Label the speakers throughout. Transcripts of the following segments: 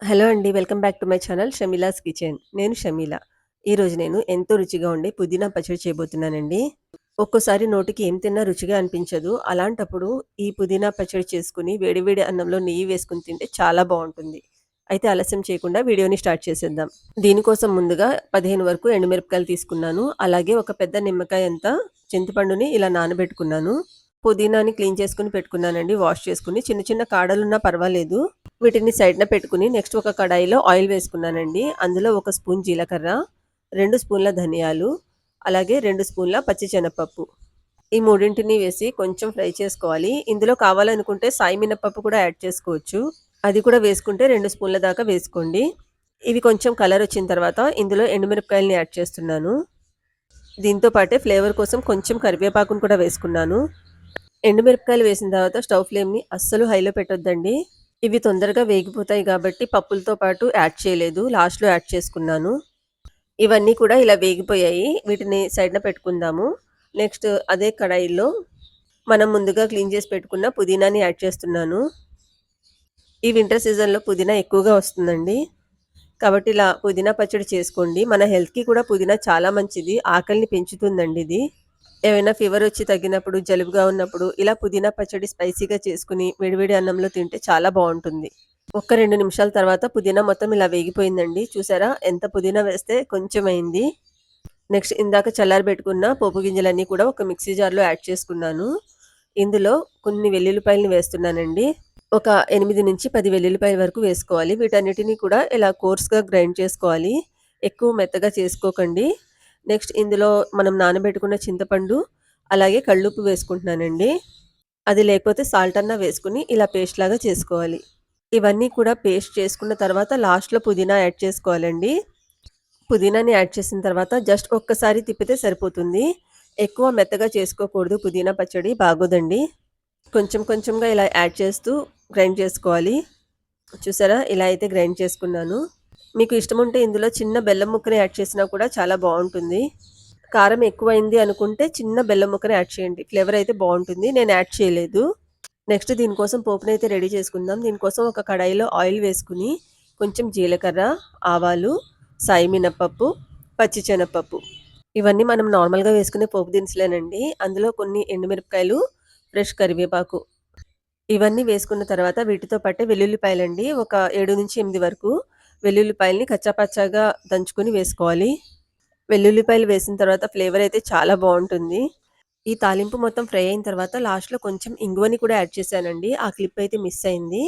Speaker 1: Hello అండి. Welcome back to my channel Shameela's kitchen. నేను షమీల. ఈరోజు నేను ఎంతో రుచిగా ఉండే పుదీనా పచ్చడి చేయబోతున్నానండి. ఒక్కోసారి నోటికి ఏం తిన్నా రుచిగా అనిపించదు. అలాంటప్పుడు ఈ పుదీనా పచ్చడి చేసుకుని వేడి వేడి అన్నంలో నెయ్యి వేసుకుని తింటే చాలా బాగుంటుంది అయితే ఆలస్యం చేయకుండా వీడియోని స్టార్ట్ చేసేద్దాం. దీనికోసం ముందుగా 15 వరకు ఎండుమిరపకాయలు తీసుకున్నాను. అలాగే ఒక పెద్ద నిమ్మకాయ అంత చింతపండుని ఇలా నానబెట్టుకున్నాను. పుదీనాని క్లీన్ చేసుకుని పెట్టుకున్నానండి. వాష్ చేసుకుని చిన్న చిన్న కాడలున్నా పర్వాలేదు. వీటిని సైడ్‌న పెట్టుకుని నెక్స్ట్ ఒక కడాయిలో ఆయిల్ వేసుకున్నానండి. అందులో ఒక స్పూన్ జీలకర్ర, రెండు స్పూన్ల ధనియాలు, అలాగే రెండు స్పూన్ల పచ్చిశనగపప్పు. ఈ మూడింటిని వేసి కొంచెం ఫ్రై చేసుకోవాలి. ఇందులో కావాలనుకుంటే సాయి మినపప్పు కూడా యాడ్ చేసుకోవచ్చు. అది కూడా వేసుకుంటే రెండు స్పూన్ల దాకా వేసుకోండి. ఇవి కొంచెం కలర్ వచ్చిన తర్వాత ఇందులో ఎండుమిరపకాయలని యాడ్ చేస్తున్నాను. దీంతో పాటే ఫ్లేవర్ కోసం కొంచెం కరివేపాకును కూడా వేసుకున్నాను. ఎండుమిరపకాయలు వేసిన తర్వాత స్టవ్ ఫ్లేమ్‌ని అస్సలు హైలో పెట్టొద్దండి. ఇవి తొందరగా వేగిపోతాయి కాబట్టి పప్పులతో పాటు యాడ్ చేయలేదు. లాస్ట్‌లో యాడ్ చేసుకున్నాను. ఇవన్నీ కూడా ఇలా వేగిపోయాయి. వీటిని సైడ్‌న పెట్టుకుందాము. నెక్స్ట్ అదే కడాయిలో మనం ముందుగా క్లీన్ చేసి పెట్టుకున్న పుదీనాని యాడ్ చేస్తున్నాను. ఈ వింటర్ సీజన్‌లో పుదీనా ఎక్కువగా వస్తుందండి. కాబట్టి ఇలా పుదీనా పచ్చడి చేసుకోండి. మన హెల్త్‌కి కూడా పుదీనా చాలా మంచిది. ఆకలిని పెంచుతుందండి ఇది. ఏవైనా ఫీవర్ వచ్చి తగ్గినప్పుడు, జలుబుగా ఉన్నప్పుడు ఇలా పుదీనా పచ్చడి స్పైసీగా చేసుకుని వేడివేడి అన్నంలో తింటే చాలా బాగుంటుంది ఒక్క రెండు నిమిషాల తర్వాత పుదీనా మొత్తం ఇలా వేగిపోయిందండి. చూసారా? ఎంత పుదీనా వేస్తే కొంచెం అయింది. నెక్స్ట్ ఇందాక చల్లారబెట్టుకున్న పోపు గింజలన్నీ కూడా ఒక మిక్సీ జార్‌లో యాడ్ చేసుకున్నాను. ఇందులో కొన్ని వెల్లుల్లిపాయలని వేస్తున్నానండి. ఒక 8-10 వెల్లుల్లిపాయల వరకు వేసుకోవాలి. వీటన్నిటిని కూడా ఇలా కోర్స్‌గా గ్రైండ్ చేసుకోవాలి. ఎక్కువ మెత్తగా చేసుకోకండి. నెక్స్ట్ ఇందులో మనం నానబెట్టుకున్న చింతపండు, అలాగే కళ్ళుప్పు వేసుకుంటున్నానండి. అది లేకపోతే సాల్ట్ అన్నా వేసుకుని ఇలా పేస్ట్ లాగా చేసుకోవాలి. ఇవన్నీ కూడా పేస్ట్ చేసుకున్న తర్వాత లాస్ట్‌లో పుదీనా యాడ్ చేసుకోవాలండి. పుదీనాని యాడ్ చేసిన తర్వాత జస్ట్ ఒక్కసారి తిప్పితే సరిపోతుంది. ఎక్కువ మెత్తగా చేసుకోకూడదు పుదీనా పచ్చడి బాగోదండి. కొంచెం కొంచెంగా ఇలా యాడ్ చేస్తూ గ్రైండ్ చేసుకోవాలి. చూసారా? ఇలా అయితే గ్రైండ్ చేసుకున్నాను. మీకు ఇష్టం ఉంటే ఇందులో చిన్న బెల్లం ముక్కని యాడ్ చేసినా కూడా చాలా బాగుంటుంది కారం ఎక్కువైంది అనుకుంటే చిన్న బెల్లం ముక్కని యాడ్ చేయండి. ఫ్లేవర్ అయితే బాగుంటుంది నేను యాడ్ చేయలేదు. నెక్స్ట్ దీనికోసం పోపునైతే రెడీ చేసుకుందాం. దీనికోసం ఒక కడాయిలో ఆయిల్ వేసుకుని కొంచెం జీలకర్ర, ఆవాలు, సాయి మినపప్పు, పచ్చిశనగపప్పు ఇవన్నీ మనం నార్మల్‌గా వేసుకునే పోపు దినుసులేనండి. అందులో కొన్ని ఎండుమిరపకాయలు, ఫ్రెష్ కరివేపాకు ఇవన్నీ వేసుకున్న తర్వాత వీటితో పాటే వెల్లుల్లిపాయలండి. ఒక 7-8 వరకు వెల్లుల్లిపాయలని కచ్చాపచ్చాగా దంచుకొని వేసుకోవాలి. వెల్లుల్లిపాయలు వేసిన తర్వాత ఫ్లేవర్ అయితే చాలా బాగుంటుంది ఈ తాలింపు మొత్తం ఫ్రై అయిన తర్వాత లాస్ట్‌లో కొంచెం ఇంగువని కూడా యాడ్ చేశానండి. ఆ క్లిప్ అయితే మిస్ అయింది.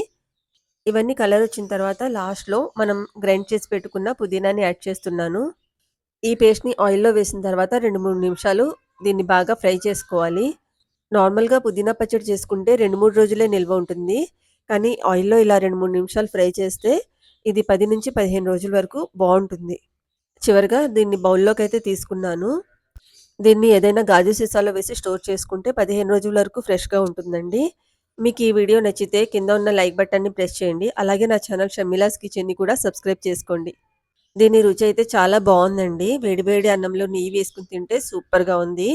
Speaker 1: ఇవన్నీ కలర్ వచ్చిన తర్వాత లాస్ట్‌లో మనం గ్రైండ్ చేసి పెట్టుకున్న పుదీనాని యాడ్ చేస్తున్నాను. ఈ పేస్ట్‌ని ఆయిల్‌లో వేసిన తర్వాత 2, 3 నిమిషాలు దీన్ని బాగా ఫ్రై చేసుకోవాలి. నార్మల్‌గా పుదీనా పచ్చడి చేసుకుంటే 2, 3 రోజులే నిల్వ ఉంటుంది. కానీ ఆయిల్‌లో ఇలా 2, 3 నిమిషాలు ఫ్రై చేస్తే ఇది 10-15 రోజుల వరకు బాగుంటుంది చివరిగా దీన్ని బౌల్‌లోకైతే తీసుకున్నాను. దీన్ని ఏదైనా గాజు సీసాలో వేసి స్టోర్ చేసుకుంటే 15 రోజుల వరకు ఫ్రెష్‌గా ఉంటుందండి. మీకు ఈ వీడియో నచ్చితే కింద ఉన్న లైక్ బటన్‌ని ప్రెస్ చేయండి. అలాగే నా ఛానల్ షమీలాస్ కిచెన్‌ని కూడా సబ్స్క్రైబ్ చేసుకోండి. దీని రుచి అయితే చాలా బాగుందండి వేడివేడి అన్నంలో నెయ్యి వేసుకుని తింటే సూపర్‌గా ఉంది.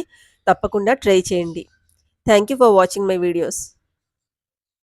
Speaker 1: తప్పకుండా ట్రై చేయండి. Thank you for watching my videos.